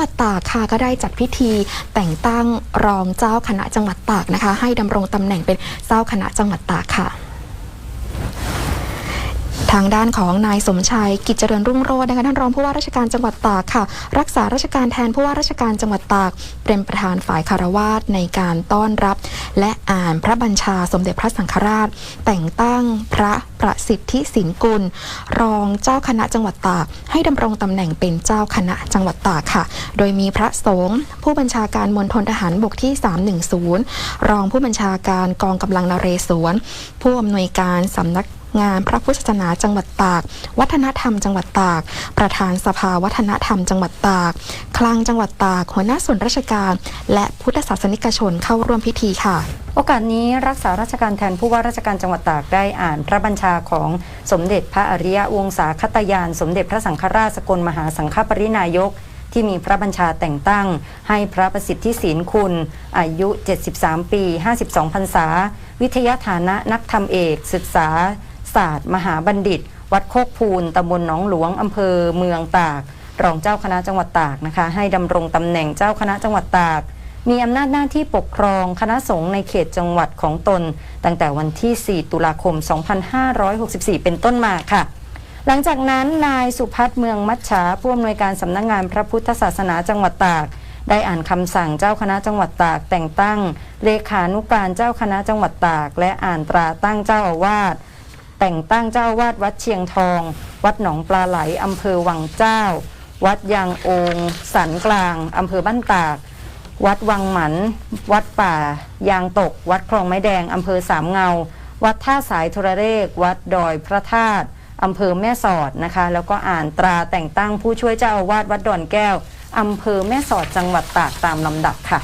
หวัดตากค่ะก็ได้จัดพิธีแต่งตั้งรองเจ้าคณะจังหวัดตากนะคะ ให้ดำรงตำแหน่งเป็นเจ้าคณะจังหวัดตากค่ะ ทางด้านของนายสมชัยกิจเจริญรุ่งโรจน์นะคะท่านรองผู้ว่าราชการจังหวัดตากค่ะ รักษาราชการแทนผู้ว่าราชการจังหวัดตาก เป็นประธานฝ่ายคารวาสในการต้อนรับ และอ่านพระบัญชาสมเด็จพระสังฆราช แต่งตั้งพระประสิทธิสินกุล รองเจ้าคณะจังหวัดตาก ให้ดำรงตำแหน่งเป็นเจ้าคณะจังหวัดตากค่ะ โดยมีพระสงฆ์ผู้บัญชาการมณฑลทหารบกที่ 310 รองผู้บัญชาการกองกำลังนเรศวรผู้อำนวยการสำนัก งานพระพุทธศาสนาจังหวัดตาก วัฒนธรรมจังหวัดตาก ประธานสภาวัฒนธรรมจังหวัดตาก คลังจังหวัดตาก หัวหน้าส่วนราชการ และพุทธศาสนิกชนเข้าร่วมพิธีค่ะ โอกาสนี้รักษาราชการแทนผู้ว่าราชการจังหวัดตากได้อ่านพระบัญชาของสมเด็จพระอริยวงศาคตยาน สมเด็จพระสังฆราชสกลมหาสังฆปรินายกที่มีพระบัญชาแต่งตั้ง ให้พระประสิทธิศีลคุณ อายุ 73 ปี 52 พรรษา วิทยาฐานะนักธรรมเอก ศึกษา ศาสตร์ มหาบัณฑิต วัดโคกพูนตำบลหนองหลวงอำเภอเมืองตาก รองเจ้าคณะจังหวัดตากนะคะ ให้ดำรงตำแหน่งเจ้าคณะจังหวัดตาก มีอำนาจหน้าที่ปกครองคณะสงฆ์ในเขตจังหวัดของตน ตั้งแต่วันที่ 4 ตุลาคม 2564 เป็นต้นมาค่ะหลังจากนั้นนายสุพัฒน์เมืองมัชชาผู้อำนวยการสำนักงานพระพุทธศาสนาจังหวัดตาก ได้อ่านคำสั่งเจ้าคณะจังหวัดตาก แต่งตั้ง เลขานุการเจ้าคณะจังหวัดตาก และอ่านตราตั้งเจ้าอาวาส แต่งตั้งเจ้าวาดวัดเชียงทอง วัดหนองปลาไหลอำเภอวังเจ้า วัดยางองสันกลางอำเภอบ้านตาก วัดวังหมัน วัดป่า ยางตก วัดคลองไม้แดงอำเภอสามเงา วัดท่าสายโทรเลข วัดดอยพระธาตุอำเภอแม่สอดนะคะ แล้วก็อ่านตราแต่งตั้งผู้ช่วยเจ้าอาวาสวัดดอนแก้วอำเภอแม่สอดจังหวัดตากตามลำดับค่ะ